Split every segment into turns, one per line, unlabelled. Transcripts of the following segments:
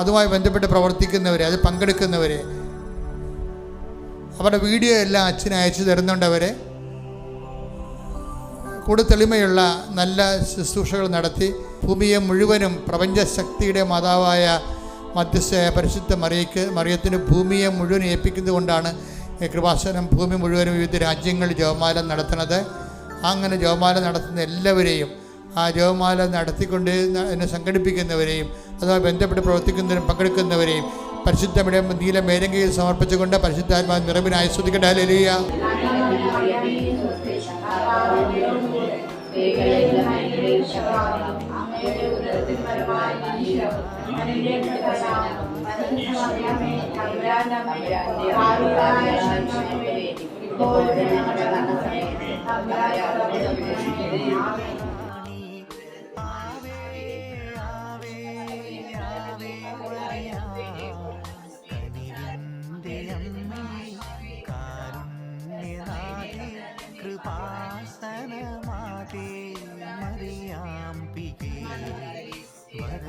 അതുമായി ബന്ധപ്പെട്ട് പ്രവർത്തിക്കുന്നവരെ അത് പങ്കെടുക്കുന്നവരെ. അവരുടെ വീഡിയോ എല്ലാം അച്ഛന് അയച്ചു തരുന്നുണ്ടവരെ കൂടുതൽ തെളിമയുള്ള നല്ല ശുശ്രൂഷകൾ നടത്തി ഭൂമിയെ മുഴുവനും പ്രപഞ്ചശക്തിയുടെ മാതാവായ മധ്യസ്ഥയായ പരിശുദ്ധ മറിയക്ക് മറിയത്തിന് ഭൂമിയെ മുഴുവൻ ഏൽപ്പിക്കുന്നതുകൊണ്ടാണ് കൃപാസനം ഭൂമി മുഴുവനും വിവിധ രാജ്യങ്ങളിൽ ജവമാല നടത്തുന്നത്. അങ്ങനെ ജോമാലം നടത്തുന്ന എല്ലാവരെയും ആ ജപമാല നടത്തിക്കൊണ്ട് എന്നെ സംഘടിപ്പിക്കുന്നവരെയും അതുമായി ബന്ധപ്പെട്ട് പ്രവർത്തിക്കുന്നവരും പങ്കെടുക്കുന്നവരെയും പരിശുദ്ധമിടെ നീല മേരങ്കയിൽ സമർപ്പിച്ചുകൊണ്ട് പരിശുദ്ധാത്മാ നിറവിനായി ശ്രദ്ധിക്കട്ടെ ഹല്ലേലൂയ.
കൃപാസനമാതേ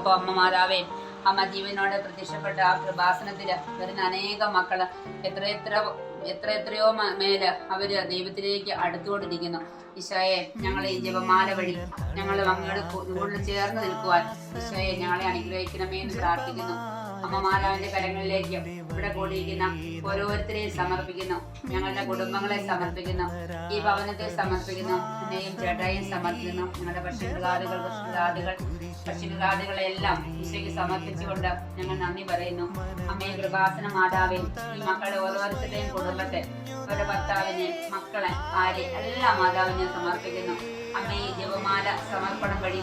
ഒപ്പം അമ്മ മാതാവേ അമ്മ ജീവനോടെ പ്രത്യക്ഷപ്പെട്ട ആ കൃപാസനത്തിൽ വരുന്ന അനേക മക്കൾ എത്ര എത്ര എത്ര എത്രയോ മേൽ അവർ ദൈവത്തിലേക്ക് അടുത്തുകൊണ്ടിരിക്കുന്നു. ഈശോയെ ഞങ്ങൾ ഈ ജപമാല വഴി ഞങ്ങൾ അങ്ങയുടെ കൂടുതൽ ചേർന്ന് നിൽക്കുവാൻ ഈശോയെ ഞങ്ങളെ അനുഗ്രഹിക്കണമേ എന്ന് പ്രാർത്ഥിക്കുന്നു. അമ്മ മാതാവിന്റെ കരങ്ങളിലേക്ക് ഇവിടെ കൂടിയിരിക്കുന്ന ഓരോരുത്തരെയും സമർപ്പിക്കുന്നു. ഞങ്ങളുടെ കുടുംബങ്ങളെ സമർപ്പിക്കുന്നു. ഈ ഭവനത്തെ സമർപ്പിക്കുന്നു. എന്നെയും ചേട്ടായും സമർപ്പിക്കുന്നു. ഞങ്ങളുടെ പക്ഷികാദികൾ പക്ഷികാദികൾ പക്ഷികാദികളെല്ലാം ഈശോയ്ക്ക് സമർപ്പിച്ചുകൊണ്ട് ഞങ്ങൾ നന്ദി പറയുന്നു. അമ്മയെ കൃപാസന മാതാവേ ഈ മക്കളെ ഓരോരുത്തരുടെയും കുടുംബത്തെ അവരുടെ ഭർത്താവിനെ മക്കളെ ഭാര്യ എല്ലാ മാതാവിനെ സമർപ്പിക്കുന്നു. അമ്മയെ ജപമാല സമർപ്പണം വഴി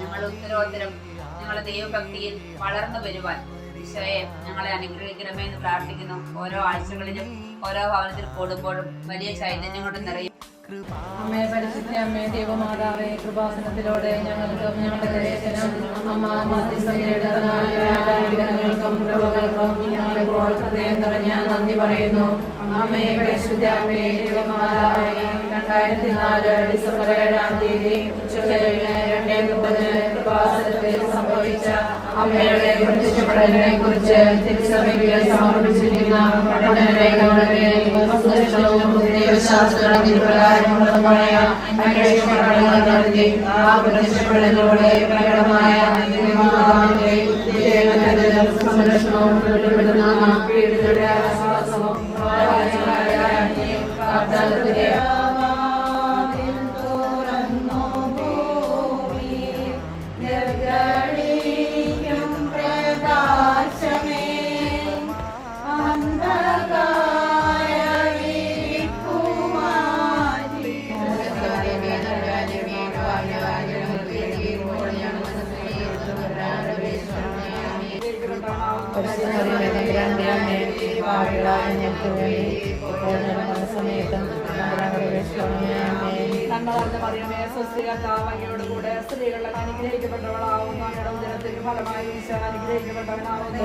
ഞങ്ങൾ ഉത്തരോത്തരം ഞങ്ങളെ ദൈവഭക്തിയിൽ വളർന്നു വരുവാൻ ഈശോയെ ഞങ്ങളെ അനുഗ്രഹിക്കണമേ എന്ന് പ്രാർത്ഥിക്കുന്നു. ഓരോ ആഴ്ചകളിലും ഓരോ ഭവനത്തിൽ കൂടുമ്പോഴും വലിയ ചൈതന്യം കൊണ്ട് നിറയും.
അമ്മേ പരിശുദ്ധ അമ്മേ ദൈവമാതാവേ കൃപാസനത്തിലൂടെ ഞങ്ങൾക്കും ഞങ്ങളുടെ ദേശനം അമ്മ മധ്യസ്ഥതയുടെങ്ങൾക്കും കൃപകൾക്കും ഞങ്ങളിപ്പോൾ ഹൃദയം നിറഞ്ഞ നന്ദി പറയുന്നു. അമ്മേ പരിശുദ്ധ അമ്മേ ദൈവമാതാവേ രണ്ടായിരത്തി നാല് ഡിസംബർ ഏഴാം തീയതി ഉച്ചകഴിഞ്ഞ് രണ്ടേ മുപ്പതിന് കൃപാസനത്തിൽ സംഭവിച്ച അമ്മയുടെ പ്രത്യക്ഷപ്പെടലിനെ കുറിച്ച് തിരുസഭയ്ക്ക് സമർപ്പിച്ചിരിക്കുന്ന പഠന രേഖകളുടെ ശാസ്ത്ര പഠനങ്ങൾ നടത്തി ആ പ്രത്യക്ഷപ്പെടലിലൂടെ പ്രകടമായ ദൈവമാതാവിന്റെ ദൈവത്തിന്റെ സംരക്ഷണവും വെളിപ്പെടുന്ന പീഡിതരുടെ ആശ്വാസവും വാഗ്ദാനത്തിന്റെ
നന്മ പറയുമേ സ്വസ്തികർത്താവങ്ങയോട് കൂടെ സ്ത്രീകളെ അനുഗ്രഹിക്കപ്പെട്ടവളാവുന്നു ഉദരത്തിന് ഫലമായി ഈശോ അനുഗ്രഹിക്കപ്പെട്ടവനാവുന്നു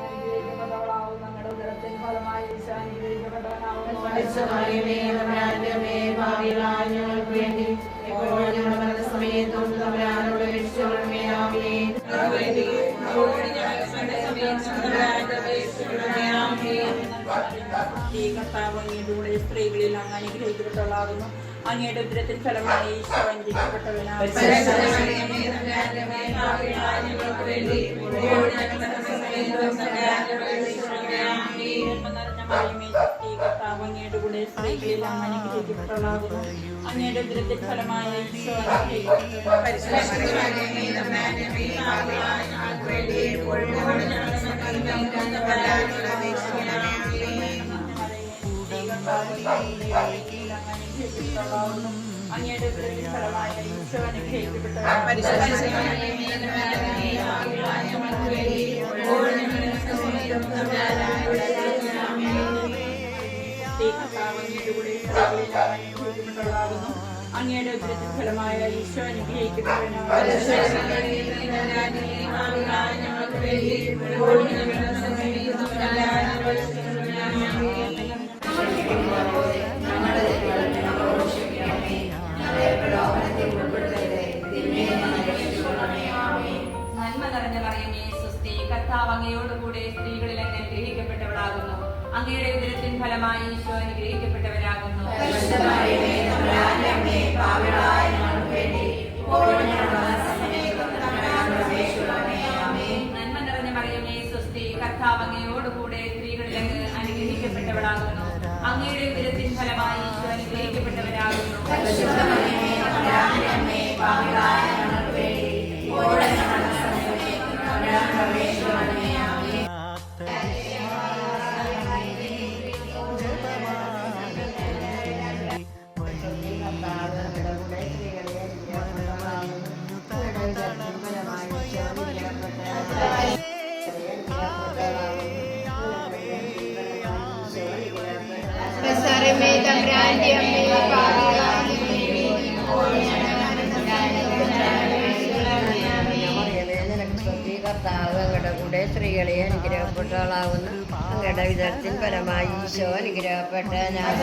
അനുഗ്രഹിക്കപ്പെട്ടവളാവുന്നു അങ്ങയുടെ ഉദരത്തിന് ഫലമായി ഈശോ അനുഗ്രഹിക്കപ്പെട്ടവനാവുന്നു
ഈ കർത്താവ് അങ്ങയുടെ സ്ത്രീകളിൽ അങ്ങ് അനുഗ്രഹിക്കപ്പെട്ടവളാകുന്നു അങ്ങയുടെ ഉദ്രത്തിൽ ഫലമായി ഈശോ കർത്താവ് അങ്ങയുടെ കൂടെ സ്ത്രീകളെല്ലാം അനുഗ്രഹിക്കപ്പെട്ടവളാകുന്നു അങ്ങയുടെ ഉദരത്തിൽ ഫലമായ അങ്ങയുടെ ഉദരത്തിൽ ഫലമായ ഈശോ അങ്ങയുടെ ഉദരത്തിൽ ഫലമായ ഈശോ
നന്മ അങ്ങയുടെ ഉദരത്തിൻ ഫലമായി ഈശോ അനുഗ്രഹിക്കപ്പെട്ടവരാകുന്നു. നന്മ നിറഞ്ഞ മറിയമേ സ്വസ്തി കർത്താവ് അങ്ങയോടുകൂടെ സ്ത്രീകളിൽ അങ്ങ് അനുഗ്രഹിക്കപ്പെട്ടവളാകുന്നു. അങ്ങയുടെ ഉദരത്തിൻ ഫലമായി ഈശോ അനുഗ്രഹിക്കപ്പെട്ടവരാകുന്നു.
കർത്താവ് അങ്ങയുടെ കൂടെ സ്ത്രീകളെ അനുഗ്രഹപ്പെട്ടവളാവുന്ന അങ്ങയുടെ വിധത്തിൽ പരമായി ഈശോ അനുഗ്രഹപ്പെട്ട ഞാൻ